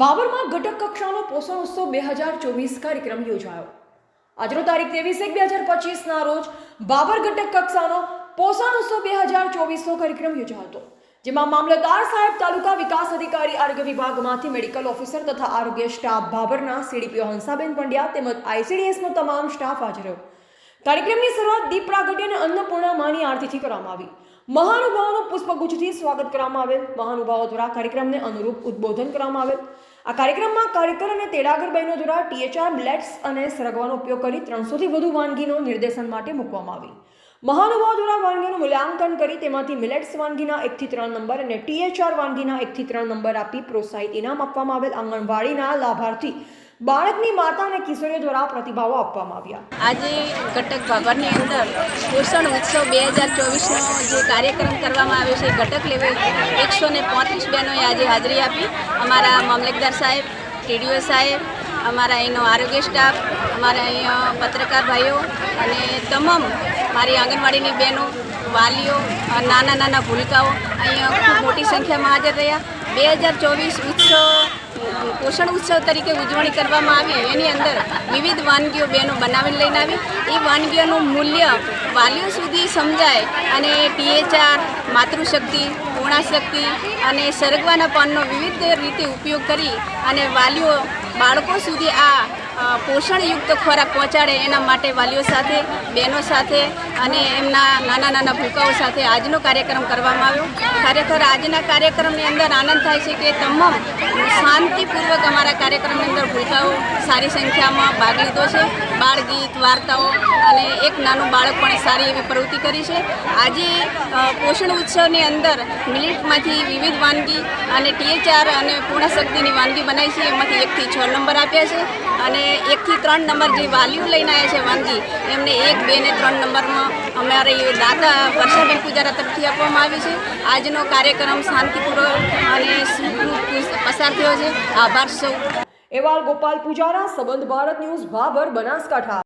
બાબરમાં ઘટક કક્ષાનો પોષણ ઉત્સવ બે હજાર ચોવીસ કાર્યક્રમ યોજાયો. આજનો તારીખ ત્રેવીસ એક બે હજાર પચીસના રોજ બાબર ઘટક કક્ષાનો પોષણ ઉત્સવ બે હજાર ચોવીસનો કાર્યક્રમ યોજાયો હતો, જેમાં મામલતદાર સાહેબ, તાલુકા વિકાસ અધિકારી, આરોગ્ય વિભાગમાંથી મેડિકલ ઓફિસર તથા આરોગ્ય સ્ટાફ બાબરના સીડીપીઓ હંસાબેન પંડ્યા તેમજ આઈસીડીએસનો તમામ સ્ટાફ હાજર રહ્યો. કાર્યક્રમની શરૂઆત દીપ પ્રાગટ્ય અને અન્નપૂર્ણા માની આરતીથી કરવામાં આવી. મહાનુભાવોનું પુષ્પગુચ્છથી સ્વાગત કરવામાં આવેલ. મહાનુભાવો દ્વારા કાર્યક્રમને અનુરૂપ ઉદ્બોધન કરવામાં આવેલ. આ કાર્યક્રમમાં કાર્યકર અને તેડાગર બહેનો દ્વારા ટીએચઆર મિલેટ્સ અને સરગવાનો ઉપયોગ કરી ત્રણસોથી વધુ વાનગીનો નિર્દેશન માટે મૂકવામાં આવી. મહાનુભાવ દ્વારા વાનગીનું મૂલ્યાંકન કરી તેમાંથી મિલેટ્સ વાનગીના એકથી ત્રણ નંબર અને ટીએચઆર વાનગીના એકથી ત્રણ નંબર આપી પ્રોત્સાહિત ઇનામ આપવામાં આવેલ આંગણવાડીના લાભાર્થી બાળકની માતા અને કિશોરીઓ દ્વારા પ્રતિભાવો આપવામાં આવ્યા. આજે ઘટક ભવનની અંદર પોષણ ઉત્સવ બે હજાર ચોવીસનો જે કાર્યક્રમ કરવામાં આવ્યો છે ઘટક લેવલ એકસો ને પાંત્રીસ બહેનોએ આજે હાજરી આપી. અમારા મામલતદાર સાહેબ ટીડીઓ સાહેબ, અમારા અહીંનો આરોગ્ય સ્ટાફ, અમારા અહીંયા પત્રકાર ભાઈઓ અને તમામ મારી આંગણવાડીની બહેનો, વાલીઓ, નાના નાના ભૂલકાઓ અહીંયા ખૂબ મોટી સંખ્યામાં હાજર રહ્યા. બે હજાર ચોવીસ ઉત્સવ પોષણ ઉત્સવ તરીકે ઉજવણી કરવામાં આવી. એની અંદર વિવિધ વાનગીઓ બહેનો બનાવીને લઈને આવી. એ વાનગીઓનું મૂલ્ય વાલીઓ સુધી સમજાય અને પીએચઆર, માતૃશક્તિ, પૂર્ણાશક્તિ અને સરગવાના પાનનો વિવિધ રીતે ઉપયોગ કરી અને વાલીઓ, બાળકો સુધી આ પોષણયુક્ત ખોરાક પહોંચાડે એના માટે વાલીઓ સાથે, બહેનો સાથે અને એમના નાના નાના ભૂકાઓ સાથે આજનો કાર્યક્રમ કરવામાં આવ્યો. ખરેખર આજના કાર્યક્રમની અંદર આનંદ થાય છે કે તમામ શાંતિપૂર્વક અમારા કાર્યક્રમની અંદર ભૂલકાઓ સારી સંખ્યામાં ભાગ લીધો છે. બાળગીત વાર્તાઓ અને એક નાનું બાળક પણ સારી એવી પ્રવૃત્તિ કરી છે. આજે પોષણ ઉત્સવની અંદર મિલિટમાંથી વિવિધ વાનગી અને ટીએચઆર અને પૂર્ણશક્તિની વાનગી બનાવી છે. એમાંથી એકથી છ નંબર આપ્યા છે અને એકથી ત્રણ નંબર જે વાલીઓ લઈને આવ્યા છે વાનગી, એમને એક, બે ને ત્રણ નંબરમાં અમારે દાદા વર્ષાબેન પૂજારા તરફથી આપવામાં આવી છે. આજનો કાર્યક્રમ શાંતિપૂર્વક અને પસાર થયો છે. આભાર સૌ. એવાલ ગોપાલ પૂજારા, સંબંધ ભારત ન્યૂઝ, ભાભર, બનાસકાંઠા.